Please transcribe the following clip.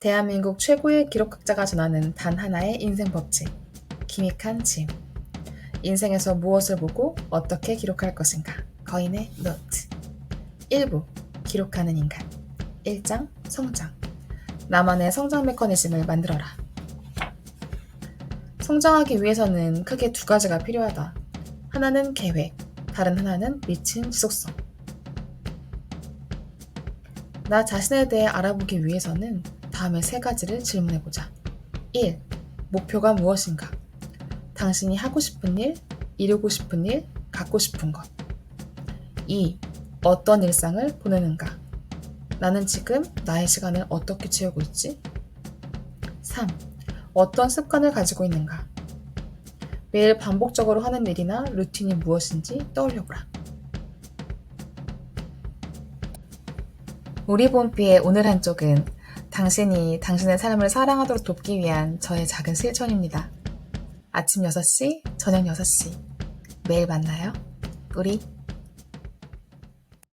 대한민국 최고의 기록학자가 전하는 단 하나의 인생 법칙. 김익한 짐. 인생에서 무엇을 보고 어떻게 기록할 것인가. 거인의 노트. 1부. 기록하는 인간. 1장. 성장. 나만의 성장 메커니즘을 만들어라. 성장하기 위해서는 크게 두 가지가 필요하다. 하나는 계획, 다른 하나는 미친 지속성. 나 자신에 대해 알아보기 위해서는 다음의 세 가지를 질문해 보자. 1. 목표가 무엇인가? 당신이 하고 싶은 일, 이루고 싶은 일, 갖고 싶은 것. 2. 어떤 일상을 보내는가? 나는 지금 나의 시간을 어떻게 채우고 있지? 3. 어떤 습관을 가지고 있는가? 매일 반복적으로 하는 일이나 루틴이 무엇인지 떠올려보라. 우리 본피의 오늘 한쪽은 당신이 당신의 삶을 사랑하도록 돕기 위한 저의 작은 실천입니다. 아침 6시, 저녁 6시. 매일 만나요. 우리